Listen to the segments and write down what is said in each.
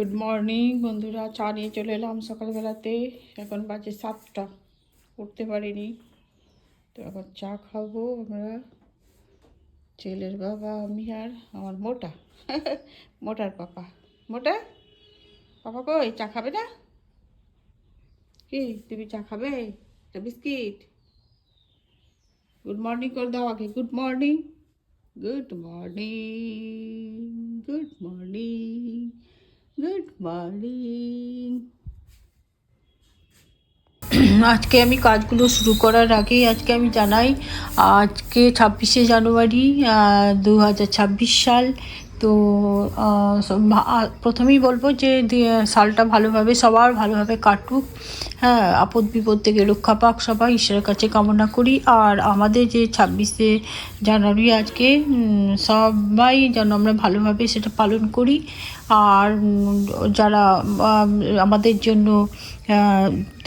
Good morning বন্ধুরা। চা নিয়ে চলে এলাম সকালবেলাতে। এখন বাজে সাতটা। উঠতে পারিনি। তো এখন চা খাব আমরা। ছেলের বাবা, আমি আর আমার মোটা। মোটার পাপা। মোটা? পাপা কই? চা খাবে না? কি, তুমি চা খাবে? একটা বিস্কিট? গুড মর্নিং করে দাও আগে। Good morning good morning good morning আজকে আমি কাজগুলো শুরু করার আগে আজকে আমি জানাই, আজকে ছাব্বিশে জানুয়ারি দু হাজার ছাব্বিশ সাল। তো প্রথমেই বলব যে সালটা ভালোভাবে, সবার ভালোভাবে কাটুক। হ্যাঁ আপদ বিপদ থেকে রক্ষা পাক সবাই, ঈশ্বরের কাছে কামনা করি। আর আমাদের যে ছাব্বিশে জানুয়ারি আজকে সবাই যেন আমরা ভালোভাবে সেটা পালন করি। আর যারা আমাদের জন্য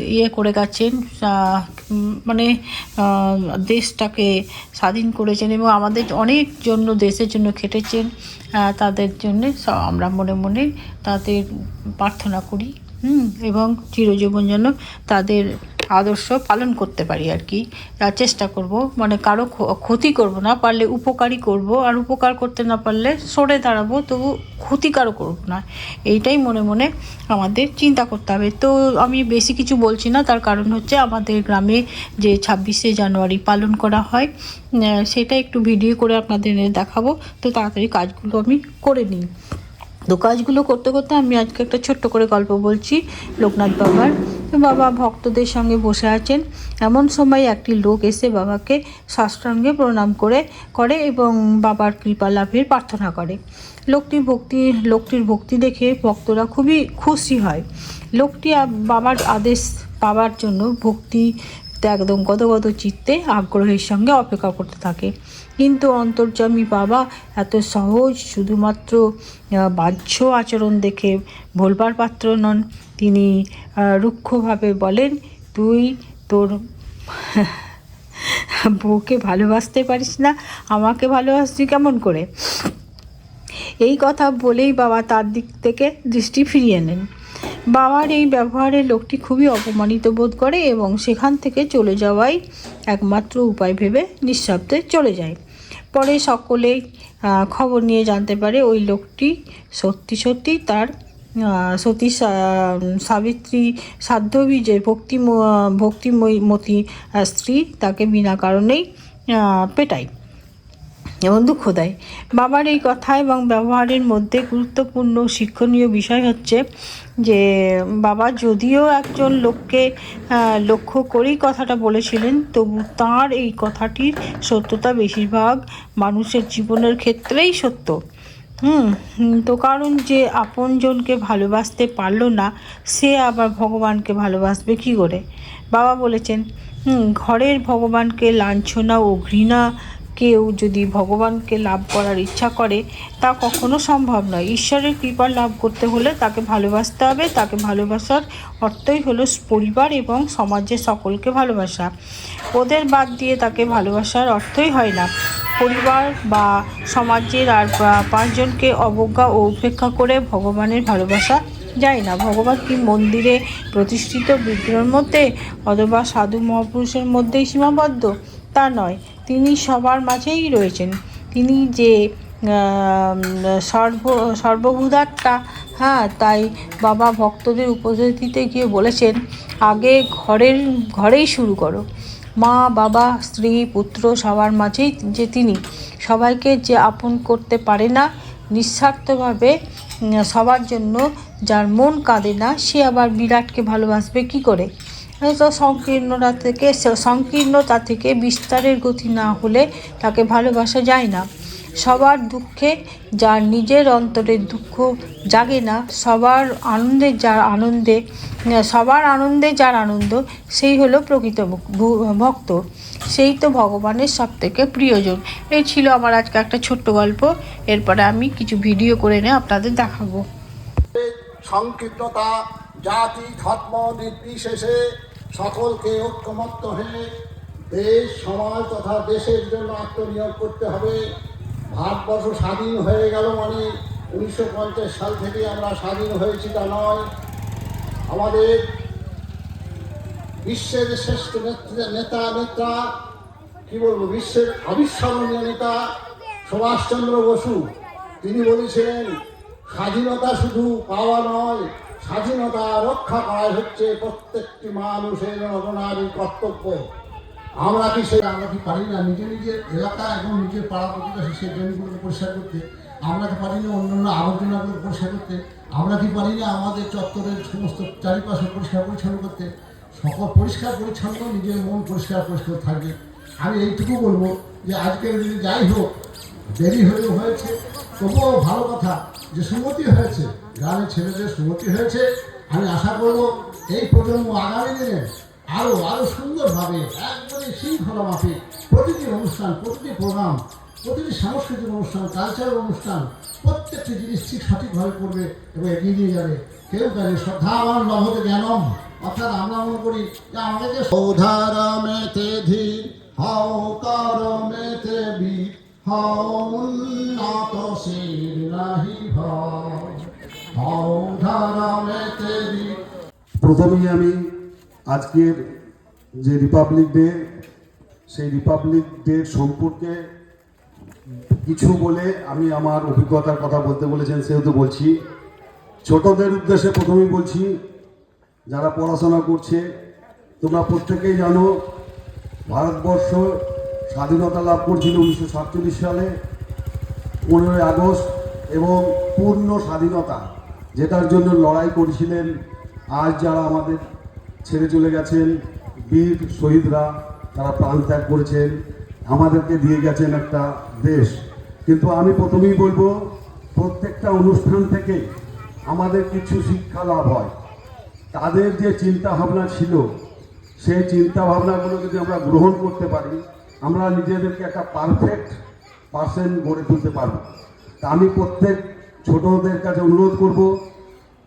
ইয়ে করে গেছেন মানে দেশটাকে স্বাধীন করেছেন এবং আমাদের অনেক জন্য দেশের জন্য খেটেছেন তাদের জন্যে আমরা মনে মনে তাদের প্রার্থনা করি এবং চিরজীবন যেন তাদের আদর্শ পালন করতে পারি আর কি। চেষ্টা করব। মানে কারও ক্ষতি করব না, পারলে উপকারই করব। আর উপকার করতে না পারলে সরে দাঁড়াবো, তবু ক্ষতিকারও করব না। এইটাই মনে মনে আমাদের চিন্তা করতে হবে। তো আমি বেশি কিছু বলছি না, তার কারণ হচ্ছে আমাদের গ্রামে যে ছাব্বিশে জানুয়ারি পালন করা হয় সেটা একটু ভিডিও করে আপনাদের দেখাবো। তো তাড়াতাড়ি কাজগুলো আমি করে নিই। তো কাজগুলো করতে করতে আমি আজকে একটা ছোট্ট করে গল্প বলছি লোকনাথ বাবার। বাবা ভক্তদের সঙ্গে বসে আছেন। এমন সময় একটি লোক এসে বাবাকে সাষ্টাঙ্গে প্রণাম করে করে এবং বাবার কৃপা লাভের প্রার্থনা করে। লোকটি ভক্তি, লোকটির ভক্তি দেখে ভক্তরা খুবই খুশি হয়। লোকটি বাবার আদেশ পাওয়ার জন্য ভক্তি একদম গদগদ চিত্তে আগ্রহের সঙ্গে অপেক্ষা করতে থাকে। কিন্তু অন্তর্যামী বাবা এত সহজ শুধুমাত্র বাহ্য আচরণ দেখে ভোলবার পাত্র নন। তিনি রুক্ষভাবে বলেন, তুই তোর বউকে ভালোবাসতে পারিস না, আমাকে ভালোবাসছি কেমন করে? এই কথা বলেই বাবা তার দিক থেকে দৃষ্টি ফিরিয়ে নেন। বাবার এই ব্যবহারে লোকটি খুবই অপমানিত বোধ করে এবং সেখান থেকে চলে যাওয়াই একমাত্র উপায় ভেবে নিঃশব্দে চলে যায়। পরে সকলেই খবর নিয়ে জানতে পারে ওই লোকটি সত্যি সত্যি তার সতী সাবিত্রী সাধ্যবী যে ভক্তি ভক্তিমতী আহ, স্ত্রী তাকে বিনা কারণেই পেটায়। এবং দুঃখ দেয় বাবার এই কথা এবং ব্যবহারের মধ্যে গুরুত্বপূর্ণ শিক্ষণীয় বিষয় হচ্ছে যে, বাবা যদিও একজন লোককে লক্ষ্য করেই কথাটা বলেছিলেন, তবু তার এই কথাটির সত্যতা বেশিরভাগ মানুষের জীবনের ক্ষেত্রেই সত্য। হুম, তো কারণ যে আপনজনকে ভালোবাসতে পারল না, সে আবার ভগবানকে ভালোবাসবে কী করে? বাবা বলেছেন ঘরের ভগবানকে লাঞ্ছনা ও ঘৃণা কেউ যদি ভগবানকে লাভ করার ইচ্ছা করে, তা কখনো সম্ভব নয়। ঈশ্বরের কৃপা লাভ করতে হলে তাকে ভালোবাসতে হবে। তাকে ভালোবাসার অর্থই হলো পরিবার এবং সমাজের সকলকে ভালোবাসা। ওদের বাদ দিয়ে তাকে ভালোবাসার অর্থই হয় না। পরিবার বা সমাজের আর পাঁচজনকে অবজ্ঞা ও উপেক্ষা করে ভগবানের ভালোবাসা যায় না। ভগবান কি মন্দিরে প্রতিষ্ঠিত বিগ্রহের মধ্যে অথবা সাধু মহাপুরুষের মধ্যেই সীমাবদ্ধ? তা নয়। তিনি সবার মাঝেই রয়েছেন। তিনি যে সর্ব, সর্বভূতাত্মা হ্যাঁ তাই বাবা ভক্তদের উপদেশ দিতে গিয়ে বলেছেন, আগে ঘরের, ঘরেই শুরু করো। মা, বাবা, স্ত্রী, পুত্র সবার মাঝেই যে তিনি। সবাইকে যে আপন করতে পারে না, নিঃস্বার্থভাবে সবার জন্য যার মন কাঁদে না, সে আবার বিরাটকে ভালোবাসবে কি করে? সংকীর্ণতা থেকে সংকীর্ণতা থেকে বিস্তারের গতি না হলে তাকে ভালোবাসা যায় না। সবার দুঃখে যার নিজের অন্তরের দুঃখ জাগে না, সবার আনন্দে যার আনন্দে, সবার আনন্দে যার আনন্দ, সেই হলো প্রকৃত ভক্ত। সেই তো ভগবানের সব থেকে প্রিয়জন। এই ছিল আমার আজকে একটা ছোট্ট গল্প। এরপরে আমি কিছু ভিডিও করে এনে আপনাদের দেখাবো। সংকীর্ণতা, জাতি, ধর্ম নির্বিশেষে সকলকে ঐক্যমত্য হয়ে দেশ, সমাজ তথা দেশের জন্য আত্মনিয়োগ করতে হবে। ভারতবর্ষ স্বাধীন হয়ে গেল মানে উনিশশো পঞ্চাশ সাল থেকে আমরা স্বাধীন হয়েছি তা নয়। আমাদের বিশ্বের শ্রেষ্ঠ নেতা নেতা কি বলব, বিশ্বের আবিস্মরণীয় নেতা সুভাষচন্দ্র বসু, তিনি বলেছিলেন, স্বাধীনতা শুধু পাওয়া নয় স্বাধীনতা রক্ষা করাই হচ্ছে প্রত্যেকটি মানুষের নরনারীর কর্তব্য। আমরা কি সে আমরা কি পারি না? নিজে নিজের এলাকা এবং নিজের পাড়া প্রতিবেশী সেই ড্রেনগুলোকে পরিষ্কার করতে, আমরা কি পারি না অন্যান্য আবর্জনাগুলো পরিষ্কার করতে, আমরা কি পারি না আমাদের চত্বরের সমস্ত চারিপাশে পরিষ্কার পরিচ্ছন্ন করতে, সকল পরিষ্কার পরিচ্ছন্ন নিজের মন পরিষ্কার পরিষ্কার থাকবে। আমি এইটুকু বলব যে আজকের দিনে যাই হোক, দেরি হলেও হয়েছে, তবুও ভালো কথা যে সুমতি হয়েছে। গ্রামের ছেলেদের সুমতি হয়েছে। আমি আশা করব এই প্রজন্ম আগামী দিনে আরও আরও সুন্দরভাবে একবারে শৃঙ্খলা মাফিক প্রতিটি অনুষ্ঠান, প্রতিটি প্রোগ্রাম প্রতিটি সাংস্কৃতিক অনুষ্ঠান কালচারাল অনুষ্ঠান, প্রত্যেকটি জিনিস ঠিক সঠিকভাবে করবে এবং এগিয়ে নিয়ে যাবে। কেউ জানে শ্রদ্ধাবান নভতে জ্ঞানম। অর্থাৎ আমরা মনে করি যে আমাদেরকে সৌধারমেতে ধীর, হও করমেতে বীর, হও উন্নত শির নাহি ভয় প্রথমেই আমি আজকের যে রিপাবলিক ডে সেই রিপাবলিক ডে সম্পর্কে কিছু বলে আমি আমার অভিজ্ঞতার কথা বলতে বলেছেন, সেহেতু বলছি। ছোটদের উদ্দেশ্যে প্রথমেই বলছি, যারা পড়াশোনা করছে, তোমরা প্রত্যেকেই জানো, ভারতবর্ষ স্বাধীনতা লাভ করছিল উনিশশো সাতচল্লিশ সালে, পনেরোই আগস্ট, এবং পূর্ণ স্বাধীনতা। যেটার জন্য লড়াই করেছিলেন, আজ যারা আমাদের ছেড়ে চলে গেছেন, বীর শহীদরা, তারা প্রাণ ত্যাগ করেছেন, আমাদেরকে দিয়ে গেছেন একটা দেশ। কিন্তু আমি প্রথমেই বলব, প্রত্যেকটা অনুষ্ঠান থেকে আমাদের কিছু শিক্ষা লাভ হয়। তাদের যে চিন্তা ভাবনা ছিল, সেই চিন্তা ভাবনাগুলো যদি আমরা গ্রহণ করতে পারি, আমরা নিজেদেরকে একটা পারফেক্ট পার্সেন্ট গড়ে তুলতে পারব। তা আমি প্রত্যেক ছোটদের কাছে অনুরোধ করব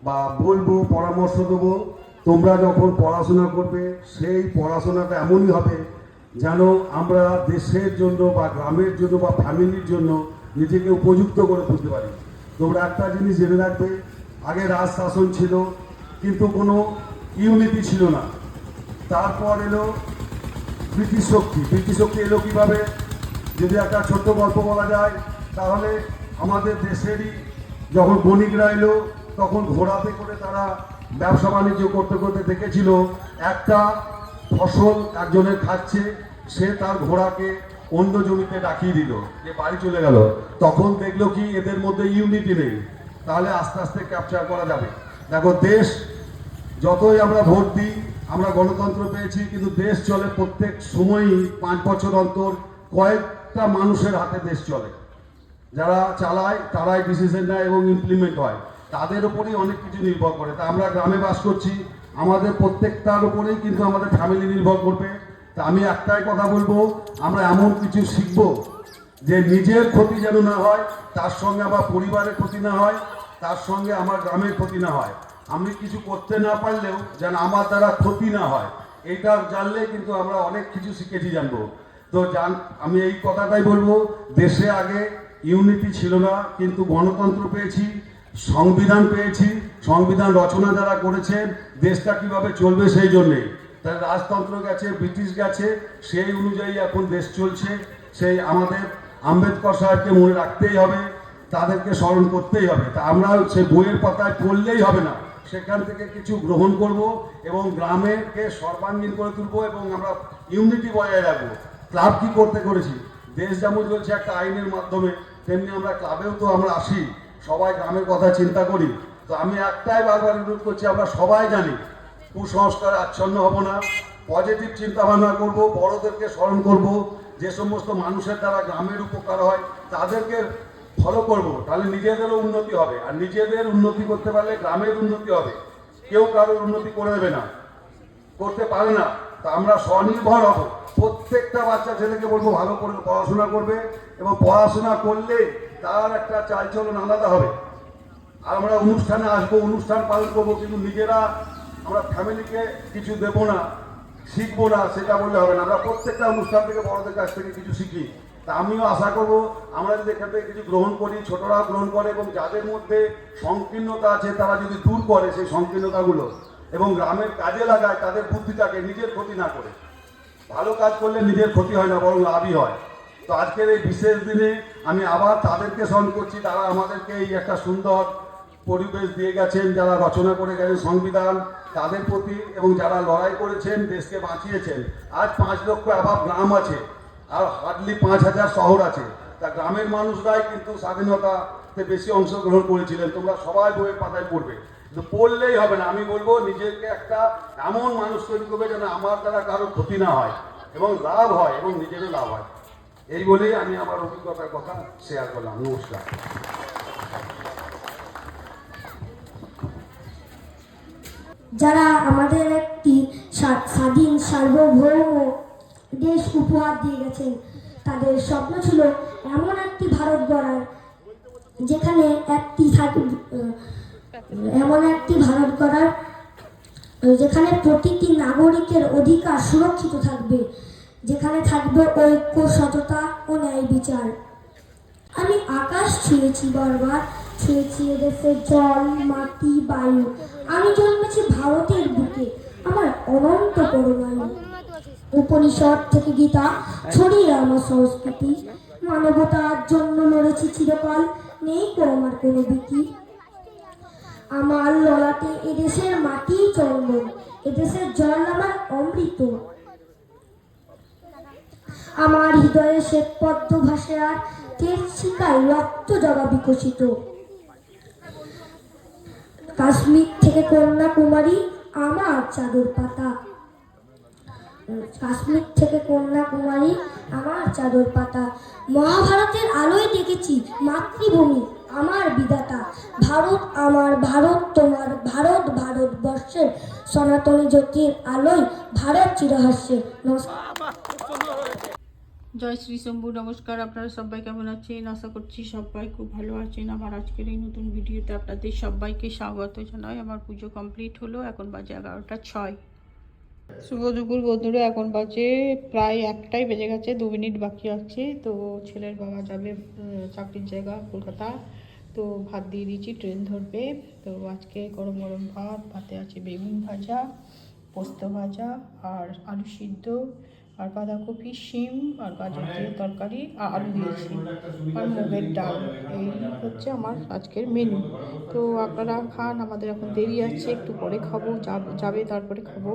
বা বলব, পরামর্শ দেবো, তোমরা যখন পড়াশোনা করবে, সেই পড়াশোনাটা এমনই হবে যেন আমরা দেশের জন্য বা গ্রামের জন্য বা ফ্যামিলির জন্য নিজেকে উপযুক্ত করে তুলতে পারি। তোমরা একটা জিনিস জেনে রাখবে, আগে রাজ শাসন ছিল, কিন্তু কোনো ইউনিটি ছিল না। তারপর এলো ব্রিটিশ শক্তি। ব্রিটিশ শক্তি এলো কীভাবে? যদি একটা ছোট্ট গল্প বলা যায়, তাহলে আমাদের দেশেরই যখন বণিকরা এলো, তখন ঘোড়াতে করে তারা ব্যবসা বাণিজ্য করতে করতে দেখেছিল, একটা ফসল একজনের খাচ্ছে, সে তার ঘোড়াকে অন্য জমিতে ডাকিয়ে দিল, যে বাড়ি চলে গেল। তখন দেখল কি এদের মধ্যে ইউনিটি নেই। তাহলে আস্তে আস্তে ক্যাপচার করা যাবে। দেখো, দেশ, যতই আমরা ভোট দিই, আমরা গণতন্ত্র পেয়েছি, কিন্তু দেশ চলে প্রত্যেক সময়ই পাঁচ বছর অন্তর কয়েকটা মানুষের হাতে দেশ চলে। যারা চালায়, তারাই ডিসিশন নেয় এবং ইমপ্লিমেন্ট হয়। তাদের উপরেই অনেক কিছু নির্ভর করে। তা আমরা গ্রামে বাস করছি। আমাদের প্রত্যেকটার উপরেই কিন্তু আমাদের ফ্যামিলি নির্ভর করবে। তা আমি একটাই কথা বলব, আমরা এমন কিছু শিখব যে নিজের ক্ষতি যেন না হয়, তার সঙ্গে আমার পরিবারের ক্ষতি না হয়, তার সঙ্গে আমার গ্রামের ক্ষতি না হয়। আমি কিছু করতে না পারলেও যেন আমার দ্বারা ক্ষতি না হয় এটা জানলে কিন্তু আমরা অনেক কিছু শিখেছি জানব। তো জান, আমি এই কথাটাই বলব, দেশে আগে ইউনিটি ছিল না, কিন্তু গণতন্ত্র পেয়েছি, সংবিধান পেয়েছি, সংবিধান রচনা যারা করেছেন দেশটা কীভাবে চলবে সেই জন্যে। তাই রাজতন্ত্র গেছে, ব্রিটিশ গেছে, সেই অনুযায়ী এখন দেশ চলছে, সেই আমাদের আম্বেদকর সাহেবকে মনে রাখতেই হবে, তাদেরকে স্মরণ করতেই হবে। তা আমরা সে বইয়ের পাতায় পড়লেই হবে না। সেখান থেকে কিছু গ্রহণ করব এবং গ্রামেরকে সর্বাঙ্গীন করে তুলবো এবং আমরা ইউনিটি বজায় রাখব। ক্লাব কি করতে করেছি? দেশ যেমন চলছে একটা আইনের মাধ্যমে তেমনি আমরা ক্লাবেও তো আমরা আসি, সবাই গ্রামের কথা চিন্তা করি। তো আমি একটাই বারবার অনুরোধ করছি, আমরা সবাই জানি কুসংস্কার আচ্ছন্ন হব না পজিটিভ চিন্তা ভাবনা করব, বড়দেরকে স্মরণ করব, যে সমস্ত মানুষের দ্বারা গ্রামের উপকার হয়, তাদেরকে ফলো করব, তাহলে নিজেদেরও উন্নতি হবে। আর নিজেদের উন্নতি করতে পারলে গ্রামের উন্নতি হবে। কেউ কারোর উন্নতি করে দেবে না, করতে পারে না। তা আমরা স্বনির্ভর হব। প্রত্যেকটা বাচ্চা ছেলেকে বলব ভালো করে পড়াশোনা করবে এবং পড়াশোনা করলে তার একটা চালচলন আলাদা হবে। আমরা অনুষ্ঠানে আসব, অনুষ্ঠান পালন করব, কিন্তু নিজেরা আমরা ফ্যামিলিকে কিছু দেবো না, শিখব না, সেটা বললে হবে না। আমরা প্রত্যেকটা অনুষ্ঠান থেকে বড়দের কাছ থেকে কিছু শিখি। তা আমিও আশা করব আমরা যদি এখান থেকে কিছু গ্রহণ করি ছোটরা গ্রহণ করে এবং যাদের মধ্যে সংকীর্ণতা আছে, তারা যদি দূর করে সেই সংকীর্ণতাগুলো এবং গ্রামের কাজে লাগায়, তাদের বুদ্ধিটাকে নিজের ক্ষতি না করে। ভালো কাজ করলে নিজের ক্ষতি হয় না, বরং লাভই হয়। তো আজকের এই বিশেষ দিনে আমি আবার তাদেরকে স্মরণ করছি, তারা আমাদেরকে এই একটা সুন্দর পরিবেশ দিয়ে গেছেন, যারা রচনা করে গেছেন সংবিধান, তাদের প্রতি এবং যারা লড়াই করেছেন, দেশকে বাঁচিয়েছেন। আজ পাঁচ লক্ষ অভাব গ্রাম আছে, আর হার্ডলি পাঁচ হাজার শহর আছে। তা গ্রামের মানুষরাই কিন্তু স্বাধীনতাতে বেশি অংশগ্রহণ করেছিলেন, তোমরা সবাই বইয়ের পাতায় পড়বে। পড়লেই হবে না। আমি বলব, নিজেকে একটা এমন মানুষ তৈরি করবে যেন আমার দ্বারা কারও ক্ষতি না হয় এবং লাভ হয় এবং নিজেরও লাভ হয়। এই বলেই আমি আমার অভিজ্ঞতার কথা শেয়ার করলাম। নমস্কার। যারা আমাদের একটি স্বা- স্বাধীন সার্বভৌম দেশ উপহার দিয়ে গেছেন, তাদের স্বপ্ন ছিল এমন একটি ভারত গড়ার, যেখানে একটি এমন একটি ভারত গড়ার যেখানে প্রতিটি নাগরিকের অধিকার সুরক্ষিত থাকবে, যেখানে থাকবে ঐক্য, সততা ও ন্যায় বিচার। আমি আকাশ ছুঁয়েছি বারবার, ছুঁয়েছি এদেশের জল, মাটি, বায়ু। আমি জন্মেছি ভারতের বুকে, আমার অনন্ত পরমায়ু উপনিষদ থেকে গীতা ছড়িয়ে আমার সংস্কৃতি। মানবতার জন্য মরেছি চিরকাল, নেই কো আমার কোনো বিকি আমার ললাটে এদেশের মাটি চন্দন, এদেশের জল আমার অমৃত। আমার হৃদয়ে শ্বেত পদ্ম ভাসে আর তেজ শিকায় রক্ত জবা বিকশিত। কাশ্মীর থেকে কন্যাকুমারী আমার চাদর পাতা। কাশ্মীর থেকে কন্যাকুমারী আমার চাদর পাতা। মহাভারতের আলোয় দেখেছি মাতৃভূমি। আমার বিধাতা, ভারত আমার ভারত, তোমার ভারত ভারতবর্ষের সনাতনী জ্যোতির আলোয় ভারত চিরহাস্যে জয় শ্রী শম্ভু, নমস্কার। আপনারা সবাই কেমন আছেন? আশা করছি সবাই খুব ভালো আছেন। আমার আজকের এই নতুন ভিডিওতে আপনাদের সবাইকে স্বাগত জানাই। আমার পুজো কমপ্লিট হলো। এখন বাজে এগারোটা ছয়। শুভ দুপুর বন্ধুরা, এখন বাজে প্রায় একটাই বেজে গেছে, দু মিনিট বাকি আছে। তো ছেলের বাবা যাবে চাকরির জায়গা, কলকাতা। তো ভাত দিয়ে দিয়েছি, ট্রেন ধরবে। তো আজকে গরম গরম ভাত, ভাতে আছে বেগুন ভাজা, পোস্ত ভাজা আর আলু সিদ্ধ। আর বাঁধাকপি শিম আর গাজর দিয়ে তরকারি আর আলু দিয়েছি। আর মুগের ডাল এই হচ্ছে আমার আজকের মেনু তো আপনারা খান আমাদের এখন দেরি আছে একটু পরে খাব যাব- যাবে তারপরে খাব।